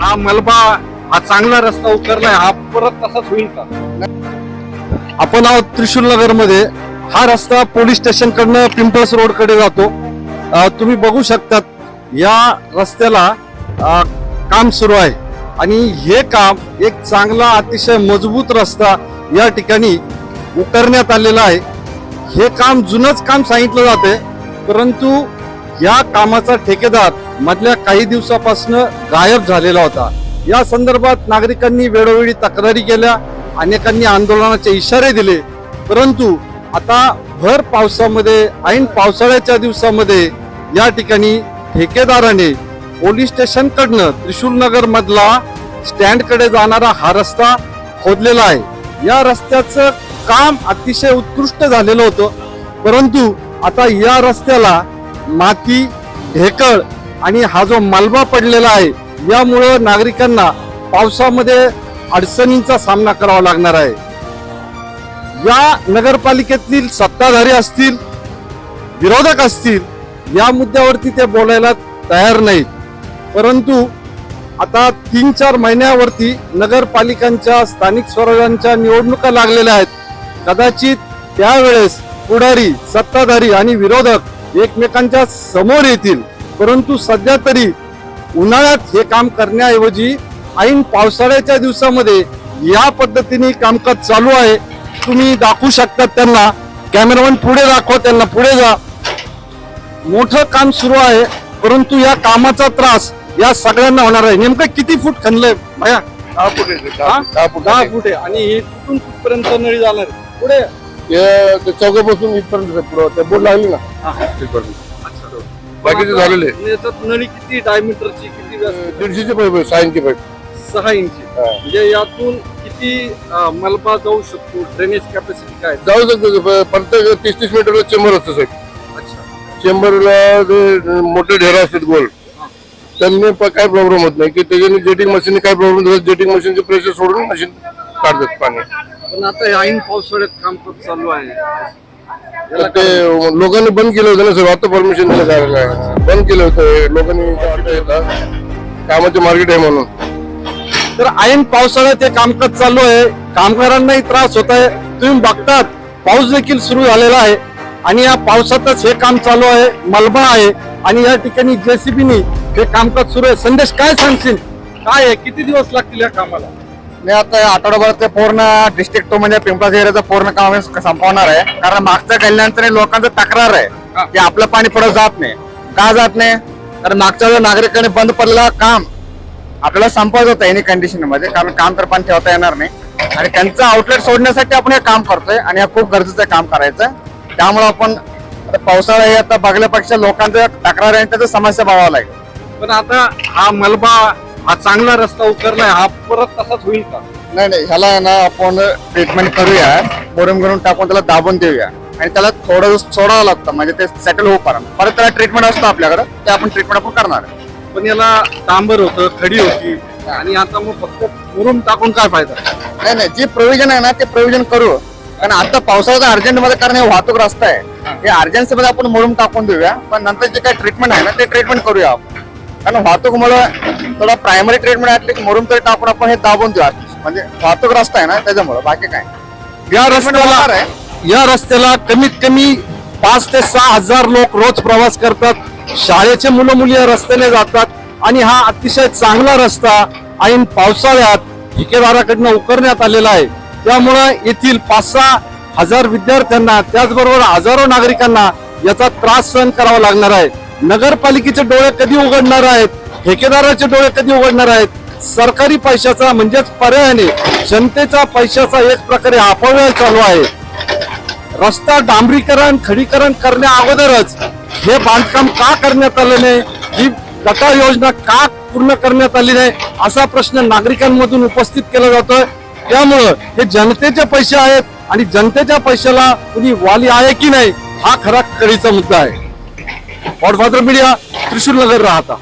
हा मलबा हा चांगला रस्ता उतरलाय हा परत तसाच होईल का? आपण आहोत त्रिशूल नगरमध्ये हा रस्ता पोलीस स्टेशन कडनं पिंपळस रोडकडे जातो तुम्ही बघू शकतात या रस्त्याला काम सुरू आहे. आणि हे काम एक चांगला अतिशय मजबूत रस्ता या ठिकाणी उतरण्यात आलेला आहे. हे काम जुनंच काम सांगितलं जाते परंतु या कामाचा ठेकेदार मधल्या काही दिवसापासून गायब झालेला होता. या संदर्भात नागरिकांनी वेळोवेळी तक्रारी केल्या अनेकांनी आंदोलनाचे इशारे दिले. परंतु आता भर पावसामध्ये ऐन पावसाळ्याच्या दिवसामध्ये या ठिकाणी ठेकेदाराने पोलीस स्टेशनकडनं त्रिशूल नगर मधला स्टँडकडे जाणारा हा रस्ता खोदलेला आहे. या रस्त्याचं काम अतिशय उत्कृष्ट झालेलं होतं. परंतु आता या रस्त्याला माती ढेकळ आणि हा जो मलबा पडलेला आहे यामुळं नागरिकांना पावसामध्ये अडचणींचा सामना करावा लागणार आहे. या नगरपालिकेतील सत्ताधारी असतील विरोधक असतील या मुद्द्यावरती ते बोलायला तयार नाहीत. परंतु आता तीन चार महिन्यावरती नगरपालिकांच्या स्थानिक स्वराज्यांच्या निवडणुका लागलेल्या आहेत. कदाचित त्यावेळेस पुढारी सत्ताधारी आणि विरोधक एकमेकांच्या समोर येतील. परंतु सध्या तरी उन्हाळ्यात हे काम करण्याऐवजी ऐन पावसाळ्याच्या दिवसामध्ये या पद्धतीने कामकाज चालू आहे. तुम्ही दाखवू शकतात त्यांना. कॅमेरामॅन पुढे दाखवा त्यांना पुढे जा. मोठं काम सुरू आहे परंतु या कामाचा त्रास या सगळ्यांना होणार आहे. नेमकं किती फूट खणलंय भया? दहा फूट आहे आणि हे कुठून कुठपर्यंत नळी जाणार? पुढे. ते- चौकापासून इथपर्यंत पुढं ते बोर्ड लागली ना. हा. तिथपर्यंत अच्छा. बाकीचे झालेले. याच्यात नळी किती डायमीटरची किती व्यास- दीडशेचे पाईप आहे सहा इंची पाईप सहा इंची. म्हणजे यातून किती मलबा जाऊ शकतो? ड्रेनेज कॅपॅसिटी काय? जाऊ शकतो प्रत्येक तीस तीस मीटरला चेंबर असतं साहेब अच्छा. चेंबरला जे मोठे ढेरा असतात गोल. त्यांनी काय प्रॉब्लेम होत नाही की त्याच्याने जेटिंग मशीन काय प्रॉब्लेम होत जेटिंग मशीनचे प्रेशर सोडून मशीन काढतात पाणी. पण आता ऐन पावसाळ्यात काम खूप चालू आहे. तर ते लोकांनी बंद केलं होतं ना सर आता परमिशन दिलं जायला बंद केलं होतं लोकांनी आता येतात कामाचे मार्केट आहे म्हणून. तर ऐन पावसाळ्यात हे कामकाज चालू आहे. कामगारांनाही त्रास होत आहे. तुम्ही बघतात पाऊस देखील सुरू झालेला आहे. आणि या पावसातच हे काम चालू आहे. मलबा आहे. आणि या ठिकाणी जेसीबीनी हे कामकाज सुरू आहे. संदेश काय सांगशील? काय आहे? किती दिवस लागतील या कामाला? मी आता आठवडाभरात ते पूर्ण डिस्ट्रिक्ट टू म्हणजे पिंपळाच्या एरियाचं पूर्ण काम आम्ही संपवणार आहे. कारण मागच्या गल्ल्यानंतर लोकांचं तक्रार आहे की आपलं पाणी पुढे जात नाही. का जात नाही? तर मागच्या वेळेला नागरिकांनी बंद पडलेलं काम आपल्याला संपवायचं होतं एनी कंडिशनमध्ये. कारण काम तर पण ठेवता येणार नाही. आणि त्यांचं आउटलेट सोडण्यासाठी आपण हे काम करतोय आणि हे खूप गरजेचं आहे काम करायचं. त्यामुळे आपण पावसाळा हे आता बघल्यापेक्षा लोकांचं तक्रार आहे त्याचं समस्या बघावं लागेल. पण आता हा मलबा हा चांगला रस्ता उतरलाय हा परत तसाच होईल का? नाही नाही ह्याला आहे ना आपण ट्रीटमेंट करूया बोरम करून टाकून त्याला दाबून देऊया. आणि त्याला थोडं दिवस सोडावं लागतं म्हणजे ते सेटल होईपर्यंत परत त्याला ट्रीटमेंट असतं आपल्याकडे ते आपण ट्रीटमेंट आपण करणार. आहे. पण याला डांबर होतं खडी होती आणि आता मग फक्त मुरुम टाकून काय फायदा? नाही नाही जे प्रोव्हिजन आहे ना ते प्रोव्हिजन करू. कारण आता पावसाळ्याचा अर्जंटमध्ये कारण हे वाहतूक रस्ता आहे. हे. अर्जन्सी मध्ये आपण मुरुम टाकून देऊया पण नंतर जे काही ट्रीटमेंट आहे ना ते ट्रीटमेंट करूया आपण. कारण वाहतूकमुळे थोडा प्रायमरी ट्रीटमेंट ऍटलीस्ट मुरुम तरी टाकून आपण हे दाबून देऊ. म्हणजे वाहतूक रस्ता आहे ना त्याच्यामुळे. बाकी काय या होणार रस्त्याला. या रस्त्याला कमीत कमी पाच ते सहा हजार लोक रोज प्रवास करतात. शाळेचे मुलं मुली या रस्त्याने जातात. आणि हा अतिशय चांगला रस्ता ऐन पावसाळ्यात ठेकेदाराकडनं उकरण्यात आलेला आहे. त्यामुळं येथील पाच सहा हजार विद्यार्थ्यांना त्याचबरोबर हजारो नागरिकांना याचा त्रास सहन करावा लागणार आहे. नगरपालिकेचे डोळे कधी उघडणार आहेत? ठेकेदाराचे डोळे कधी उघडणार आहेत? सरकारी पैशाचा म्हणजेच पर्यायाने जनतेचा पैशाचा एक प्रकारे अपव्यय चालू आहे. रस्ता डांबरीकरण खडीकरण करण्या अगोदरच हे बांधकाम का करण्यात आलं नाही? ही गटा योजना का पूर्ण करण्यात आली नाही? असा प्रश्न नागरिकांमधून उपस्थित केला जातोय. त्यामुळं हे जनतेचे पैसे आहेत आणि जनतेच्या पैशाला कुणी वाली आहे की नाही? हा खरा कळीचा मुद्दा आहे. गॉडफादर मीडिया त्रिशूर नगर राहता